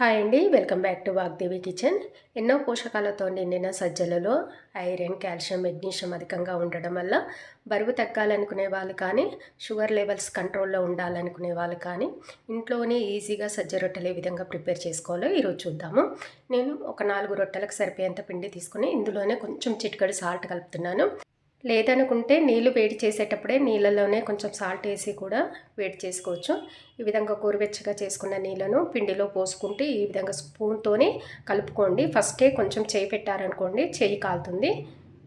Hi అండి welcome back to Vagdevi kitchen. ఎన్నో పోషకాలతో నిండిన సజ్జలలో ఐరన్ కాల్షియం మెగ్నీషియం అధికంగా ఉండడం వల్ల బరువు తగ్గాలనుకునే వాళ్ళు కానీ షుగర్ లెవెల్స్ కంట్రోల్లో ఉండాలనుకునే వాళ్ళు కానీ ఇంట్లోనే ఈజీగా సజ్జ రొట్టెలు ఏ విధంగా ప్రిపేర్ చేసుకోవాలో ఈరోజు చూద్దాము. నేను ఒక నాలుగు రొట్టెలకు సరిపోయేంత పిండి తీసుకుని ఇందులోనే కొంచెం చిటికడి సాల్ట్ కలుపుతున్నాను. లేదనుకుంటే నీళ్ళు వేడి చేసేటప్పుడే నీళ్ళలోనే కొంచెం సాల్ట్ వేసి కూడా వేడి చేసుకోవచ్చు. ఈ విధంగా గోరువెచ్చగా చేసుకున్న నీళ్ళను పిండిలో పోసుకుంటే ఈ విధంగా స్పూన్తోనే కలుపుకోండి. ఫస్టే కొంచెం చేయి పెట్టారనుకోండి చేయి కాలుతుంది.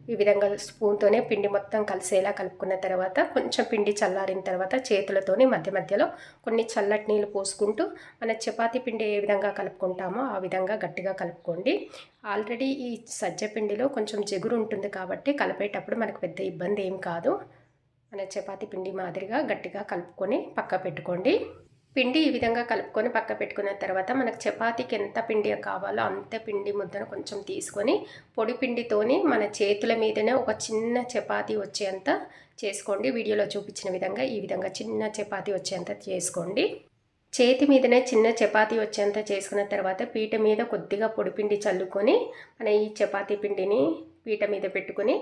ఈ విధంగా స్పూన్తోనే పిండి మొత్తం కలిసేలా కలుపుకున్న తర్వాత కొంచెం పిండి చల్లారిన తర్వాత చేతులతోని మధ్య మధ్యలో కొన్ని చల్లటి నీళ్ళు పోసుకుంటూ మన చపాతి పిండి ఏ విధంగా కలుపుకుంటామో ఆ విధంగా గట్టిగా కలుపుకోండి. ఆల్రెడీ ఈ సజ్జ పిండిలో కొంచెం జిగురు ఉంటుంది కాబట్టి కలిపేటప్పుడు మనకు పెద్ద ఇబ్బంది ఏం కాదు. మన చపాతి పిండి మాదిరిగా గట్టిగా కలుపుకొని పక్క పెట్టుకోండి పిండి ఈ విధంగా కలుపుకొని పక్క పెట్టుకున్న తర్వాత మనకు చపాతీకి ఎంత పిండి కావాలో అంత పిండి ముద్దను కొంచెం తీసుకొని పొడి పిండితోని మన చేతుల మీదనే ఒక చిన్న చపాతీ వచ్చేంత చేసుకోండి. వీడియోలో చూపించిన విధంగా ఈ విధంగా చిన్న చపాతీ వచ్చేంత చేసుకోండి. చేతి మీదనే చిన్న చపాతీ వచ్చేంత చేసుకున్న తర్వాత పీట మీద కొద్దిగా పొడిపిండి చల్లుకొని మన ఈ చపాతీ పిండిని పీట మీద పెట్టుకుని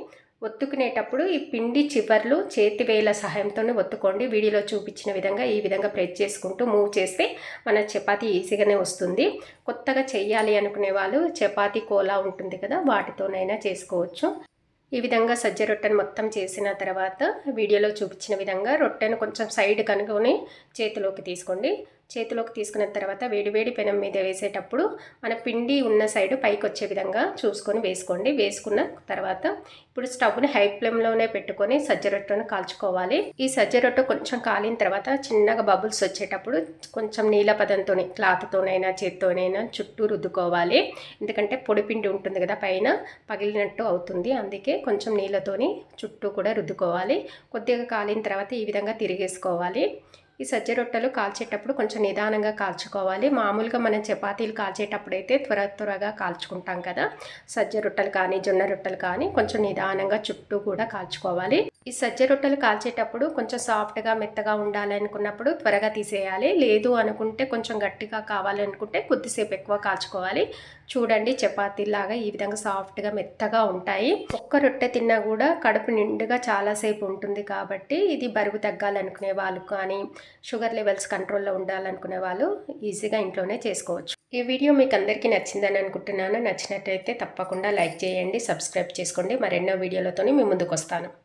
ఒత్తుకునేటప్పుడు ఈ పిండి చివర్లు చేతి వేల సహాయంతోనే ఒత్తుకోండి. వీడియోలో చూపించిన విధంగా ఈ విధంగా ప్రెస్ చేసుకుంటూ మూవ్ చేస్తే మన చపాతి ఈజీగానే వస్తుంది. కొత్తగా చెయ్యాలి అనుకునే వాళ్ళు చపాతి కోలా ఉంటుంది కదా వాటితోనైనా చేసుకోవచ్చు. ఈ విధంగా సజ్జ రొట్టెను మొత్తం చేసిన తర్వాత వీడియోలో చూపించిన విధంగా రొట్టెను కొంచెం సైడ్ కనుగొని చేతిలోకి తీసుకోండి. చేతిలోకి తీసుకున్న తర్వాత వేడివేడి పెనం మీద వేసేటప్పుడు మన పిండి ఉన్న సైడు పైకి వచ్చే విధంగా చూసుకొని వేసుకోండి. వేసుకున్న తర్వాత ఇప్పుడు స్టవ్ని హై ఫ్లేమ్లోనే పెట్టుకొని సజ్జ రొట్టెను కాల్చుకోవాలి. ఈ సజ్జ రొట్టె కొంచెం కాలిన తర్వాత చిన్నగా బబుల్స్ వచ్చేటప్పుడు కొంచెం నీళ్ళ పదంతో క్లాత్తోనైనా చేత్తోనైనా చుట్టూ రుద్దుకోవాలి. ఎందుకంటే పొడి పిండి ఉంటుంది కదా పైన పగిలినట్టు అవుతుంది. అందుకే కొంచెం నీళ్ళతోని చుట్టూ కూడా రుద్దుకోవాలి. కొద్దిగా కాలిన తర్వాత ఈ విధంగా తిరిగేసుకోవాలి. ఈ సజ్జ రొట్టెలు కాల్చేటప్పుడు కొంచెం నిదానంగా కాల్చుకోవాలి. మామూలుగా మనం చపాతీలు కాల్చేటప్పుడు అయితే త్వర త్వరగా కాల్చుకుంటాం కదా. సజ్జ రొట్టెలు కానీ జొన్న రొట్టెలు కానీ కొంచెం నిదానంగా చుట్టూ కూడా కాల్చుకోవాలి. ఈ సజ్జ రొట్టెలు కాల్చేటప్పుడు కొంచెం సాఫ్ట్గా మెత్తగా ఉండాలి అనుకున్నప్పుడు త్వరగా తీసేయాలి. లేదు అనుకుంటే కొంచెం గట్టిగా కావాలనుకుంటే కొద్దిసేపు ఎక్కువ కాల్చుకోవాలి. చూడండి చపాతీలాగా ఈ విధంగా సాఫ్ట్గా మెత్తగా ఉంటాయి. ఒక్క రొట్టె తిన్నా కూడా కడుపు నిండుగా చాలాసేపు ఉంటుంది కాబట్టి ఇది బరువు తగ్గాలనుకునే వాళ్ళు కానీ షుగర్ లెవెల్స్ కంట్రోల్లో ఉండాలనుకునే వాళ్ళు ఈజీగా ఇంట్లోనే చేసుకోవచ్చు. ఈ వీడియో మీకు అందరికీ నచ్చిందని అనుకుంటున్నాను. నచ్చినట్టయితే తప్పకుండా లైక్ చేయండి సబ్స్క్రైబ్ చేసుకోండి. మరెన్నో వీడియోలతో మీ ముందుకు వస్తాను